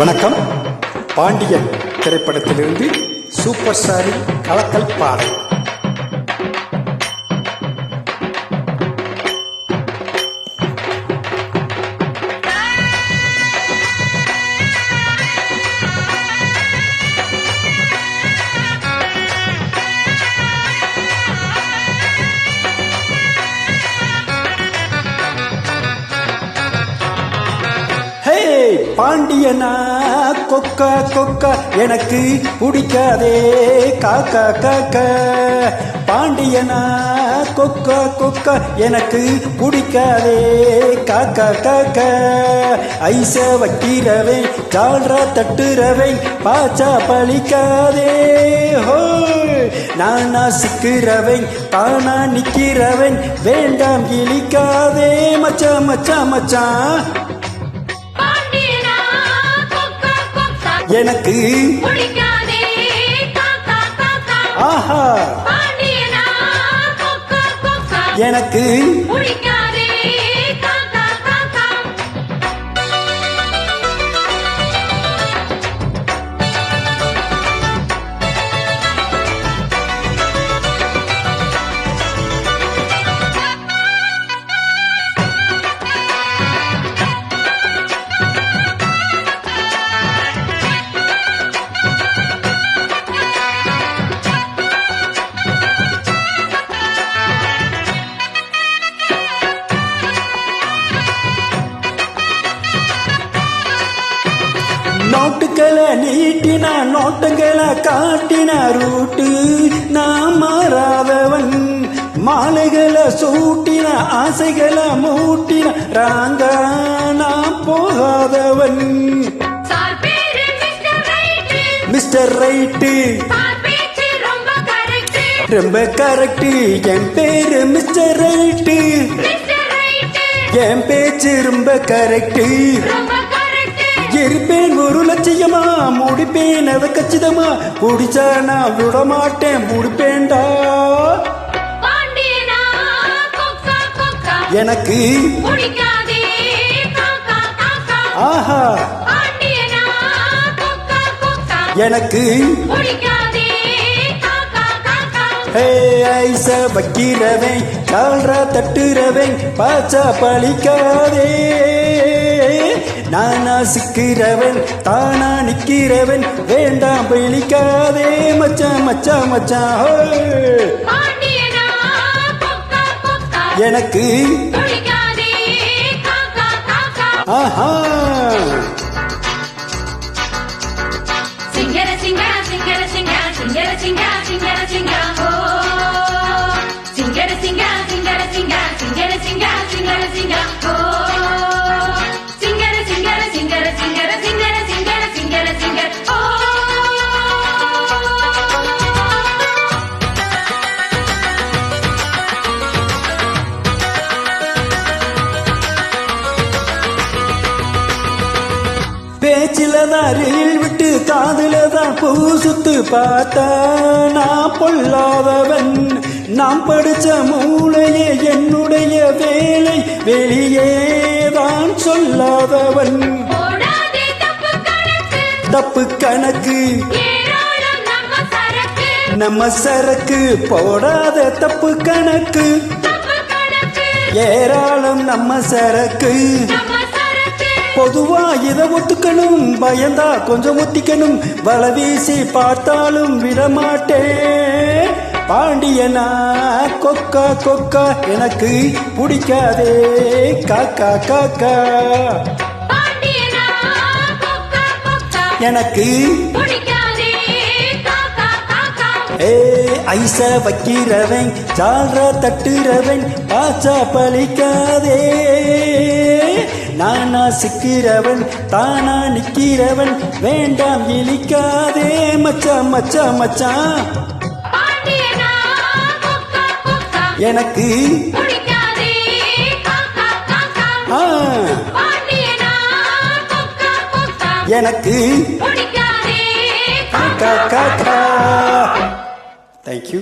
வணக்கம். பாண்டியன் திரைப்படத்திலிருந்து சூப்பர் ஸ்டாரின் கலக்கல் பாடல். பாண்டியனா கொக்கா கொக்கா எனக்கு பிடிக்காதே காக்கா காக்கா பாண்டியனா கொக்கா கொக்கா எனக்கு பிடிக்காதே காக்கா காக்கா ஐச வக்கீரவை ஜால்ரா தட்டுறவை பாச்சா பழிக்காதே ஹோ நானா சிக்கிறவன் தானா நிக்கிறவன் வேண்டாம் இழிக்காதே மச்சான் மச்சான் மச்சான். எனக்கு. ஆஹா. எனக்கு. நோட்டுகளை நீட்டின நோட்டுகளை காட்டின ரூட்டு. நான் மாறாதவன் மாலைகளை சூட்டின ஆசைகளை மூட்டின ராங்கா. நான் போகாதவன். Mister right mister right. ரொம்ப கரெக்ட் என் பேரு மிஸ்டர் ரைட்டு. என் பேச்சு ரொம்ப கரெக்டு ரொம்ப கரெக்ட் இருப்பேன் ஒரு லட்சியமா? முடிப்பேன் அதை கச்சிதமா? குடிச்சா நான் விட மாட்டேன் முடிப்பேன்டா எனக்கு ஆஹா. எனக்கு ஐச வைக்கிறவன் கால்ரா தட்டுறவன் பாச்சா பழிக்காதே. நானா சிக்கிறவன் தானா நிக்கிறவன் வேண்டாம் பழிக்காதே மச்சான் மச்சான் மச்சான் எனக்கு ஆஹா. பேச்சிலதான் அருகில் விட்டு காதிலதான் பூசுத்து பார்த்தா நான் பொல்லாதவன். நாம் படிச்ச மூளையே என்னுடைய வேலை வெளியே தான் சொல்லாதவன். தப்பு கணக்கு. நம்ம சரக்கு. போடாத தப்பு கணக்கு. ஏராளம் நம்ம சரக்கு. பொதுவா இத ஒத்துக்கணும் பயந்தா கொஞ்சம் ஒத்திக்கணும். வல வீசி பார்த்தாலும் விடமாட்டேன். பாண்டியனா கொக்கா கொக்கா எனக்கு பிடிக்காதே. காக்கா காக்கா. எனக்கு ஏ ஐச வைக்கிறவன் சால்ற தட்டுறவன் பாச்சா பழிக்காதே. நானா சிக்கிறவன் தானா நிக்கிறவன் வேண்டாம் இழிக்காதே மச்சான் மச்சான் மச்சான் எனக்கு எனக்கு தேங்க்யூ